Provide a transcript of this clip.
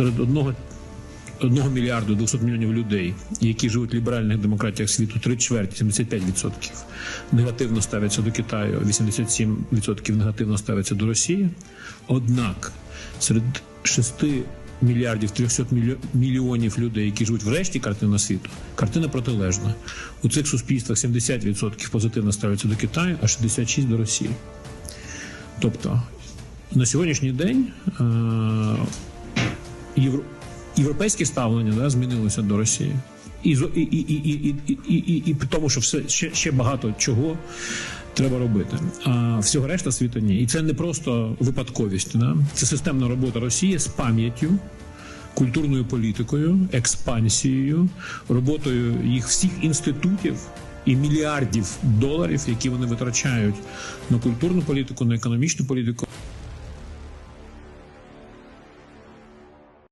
серед одного. Одного мільярду 200 мільйонів людей, які живуть в ліберальних демократіях світу, три чверті, 75% негативно ставляться до Китаю, 87% негативно ставляться до Росії. Однак серед 6 мільярдів 300 мільйонів людей, які живуть в решті картини світу, картина протилежна. У цих суспільствах 70% позитивно ставляться до Китаю, а 66% до Росії. Тобто на сьогоднішній день е, євро, європейське ставлення да, змінилося до Росії. І, і, і, і, і, і, і тому, що все ще, ще багато чого треба робити. А всього решта світу ні. І це не просто випадковість. Да? Це системна робота Росії з пам'яттю, культурною політикою, експансією, роботою їх всіх інститутів. І мільярдів доларів, які вони витрачають на культурну політику, на економічну політику.